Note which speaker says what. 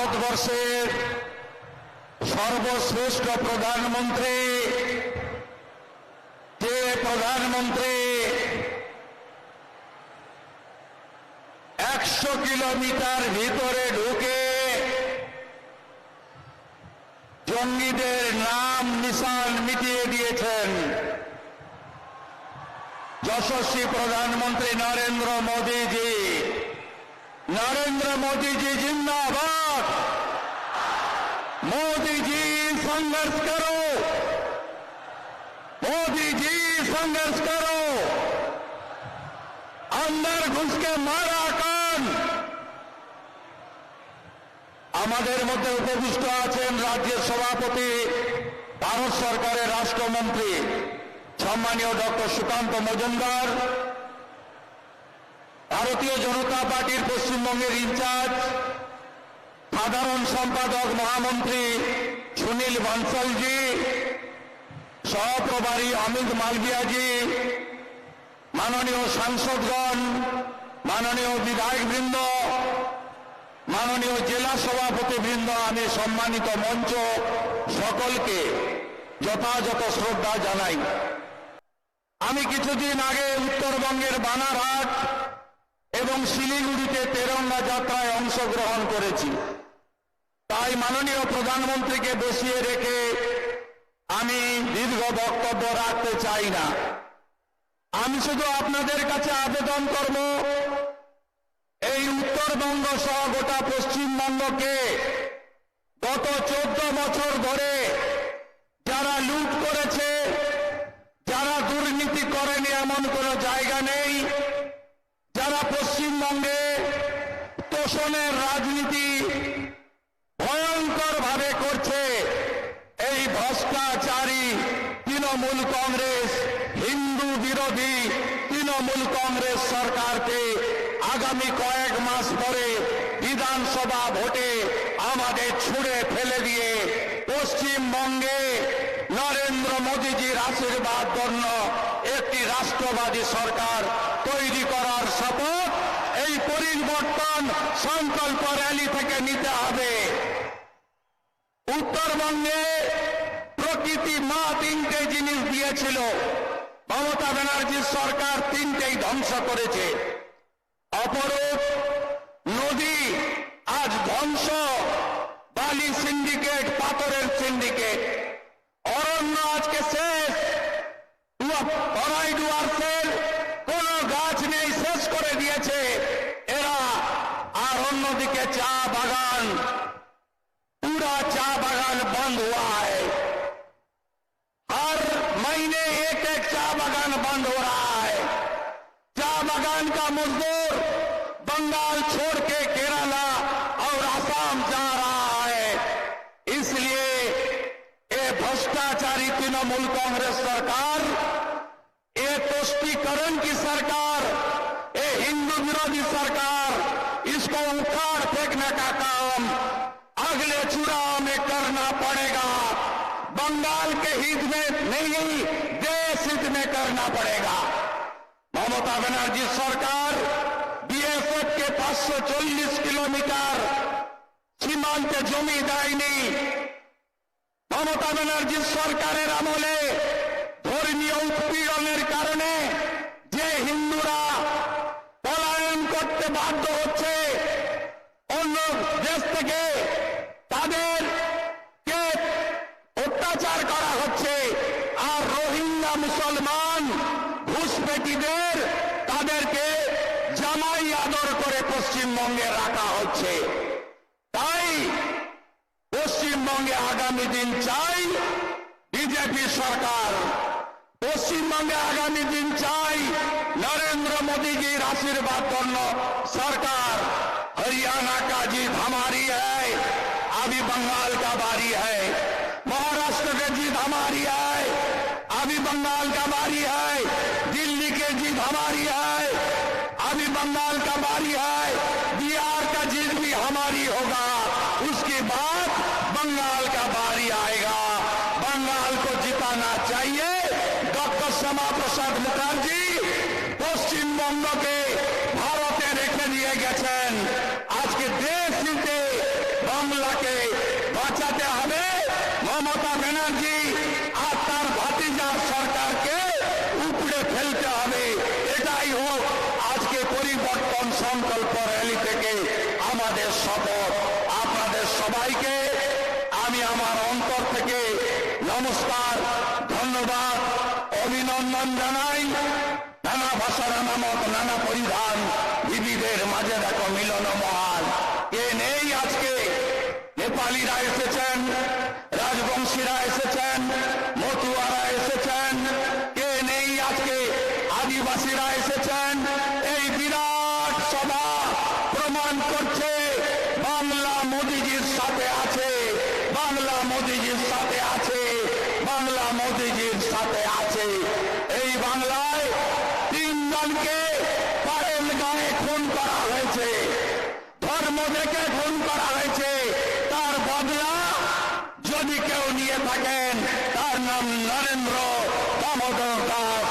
Speaker 1: ভারতবর্ষের সর্বশ্রেষ্ঠ প্রধানমন্ত্রী, যে প্রধানমন্ত্রী একশো কিলোমিটার ভিতরে ঢুকে জঙ্গিদের নাম নিশান মিটিয়ে দিয়েছেন। যশস্বী প্রধানমন্ত্রী নরেন্দ্র মোদীজি। नरेंद्र मोदी जी जिंदाबाद मोदी जी संघर्ष करो मोदी जी संघर्ष करो अंदर घुस के मारा কান আমাদের মধ্যে উপবিষ্ট আছেন রাজ্যের সভাপতি ভারত সরকারের রাষ্ট্রমন্ত্রী সম্মানীয় ডক্টর সুকান্ত মজুমদার ভারতীয় জনতা পার্টির পশ্চিমবঙ্গের ইনচার্জ, সাধারণ সম্পাদক মহামন্ত্রী সুনীল বানসালজি, সহপ্রভারী অমিত মালবিয়াজি মাননীয় সাংসদগণ, মাননীয় বিধায়কবৃন্দ, মাননীয় জেলা সভাপতিবৃন্দ, আমি সম্মানিত মঞ্চ সকলকে যথাযথ শ্রদ্ধা জানাই। আমি কিছুদিন আগে উত্তরবঙ্গের বানারহাট এবং শিলিগুড়িতে তেরঙ্গা যাত্রায় অংশগ্রহণ করেছি। তাই মাননীয় প্রধানমন্ত্রীকে বসিয়ে রেখে আমি দীর্ঘ বক্তব্য রাখতে চাই না। আমি শুধু আপনাদের কাছে আবেদন করব, এই উত্তরবঙ্গ সহ গোটা পশ্চিমবঙ্গকে গত চোদ্দ বছর ধরে যারা লুট করেছে, যারা দুর্নীতি করেনি এমন কোনো জায়গা নেই। যারা পশ্চিমবঙ্গে তোষণের রাজনীতি ভয়ঙ্কর ভাবে করছে। এই ভ্রষ্টাচারী তৃণমূল কংগ্রেস, হিন্দু বিরোধী তৃণমূল কংগ্রেস সরকারকে আগামী কয়েক মাস পরে বিধানসভা ভোটে আমাদের ছুড়ে ফেলে দিয়ে পশ্চিমবঙ্গে নরেন্দ্র মোদীজির আশীর্বাদ জন্য একটি রাষ্ট্রবাদী সরকার তৈরি করার শপথ এই পরিবর্তন সংকল্প র্যালি থেকে নিতে হবে। উত্তরবঙ্গে প্রকৃতি মা তিনটে জিনিস দিয়েছিল। মমতা ব্যানার্জির সরকার তিনটেই ধ্বংস করেছে। অপরূপ, নদী, আজ ধ্বংস। বালি সিন্ডিকেট, পাথরের সিন্ডিকেট। অরণ্য আজকে শেষ। কড়াই ডুয়ার্সের কোন গাছ নেই শেষ করে দিয়েছে এরা আর অন্যদিকে চা বাগান पूरा चा बागान बंद हुआ है हर महीने एक एक चा बागान बंद हो रहा है चा बागान का मजदूर बंगाल छोड़ के केरला और असम जा रहा है इसलिए ये भ्रष्टाचारी तृणमूल कांग्रेस सरकार ये तुष्टीकरण की सरकार ये हिंदू विरोधी सरकार इसको उखाड़ फेंकने का काम अगले चुनाव में करना पड़ेगा बंगाल के हित में नहीं देश हित में करना पड़ेगा ममता बनर्जी सरकार बीएसएफ के 540 किलोमीटर সীমান্তে জমি দেয়নি মমতা ব্যানার্জির সরকারের আমলে ধর্মীয় উৎপীড়নের কারণে যে হিন্দুরা পলায়ন করতে বাধ্য হচ্ছে, অন্য দেশ থেকে তাদের কে অত্যাচার করা হচ্ছে। আর রোহিঙ্গা মুসলমান ঘুষপেটিদের তাদেরকে জামাই আদর করে পশ্চিমবঙ্গে রাখা হচ্ছে। তাই পশ্চিমবঙ্গে আগামী দিন চাই বিজেপি সরকার पश्चिम बंगाल आगामी दिन चाहिए नरेंद्र मोदी जी आशीर्वाद জন্য सरकार हरियाणा का जीत हमारी है अभी बंगाल का बारी है महाराष्ट्र का जीत हमारी है अभी बंगाल का बारी है दिल्ली के जीत हमारी है अभी बंगाल का बारी है बिहार का जीत भी हमारी होगा उसके बाद बंगाल का बारी শ্যামা প্রসাদ মুখার্জি পশ্চিমবঙ্গকে ভারতে রেখে নিয়ে গেছেন। আজকে দেশ নিতে বাংলাকে বাঁচাতে হবে। মমতা ব্যানার্জি আর তার ভাতিজার সরকারকে উপড়ে ফেলতে হবে। এটাই হোক আজকে পরিবর্তন সংকল্প র্যালি থেকে আমাদের শপথ আপনাদের সবাইকে আমি আমার অন্তর থেকে নমস্কার, ধন্যবাদ। অভিনন্দন জানাই। নানা ভাষা নানা মত নানা পরিধান বিবিধের মাঝে দেখো মিলন মহান। কে নেই আজকে? নেপালিরা এসেছেন, রাজবংশীরা এসেছেন, মতুয়ারা এসেছেন। কে নেই আজকে? আদিবাসীরা এসেছেন। এই বিরাট সভা প্রমাণ করছে বাংলা মোদিজির সাথে আছে, বাংলা মোদিজির সাথে আছে, বাংলা মোদিজির সাথে আছে। এই বাংলায় তিনজনকে পারেল গায়ে খুন করা হয়েছে। ধর্ম দেখে খুন করা হয়েছে। তার বদলা যদি কেউ নিয়ে থাকেন, তার নাম নরেন্দ্র দামোদর দাস।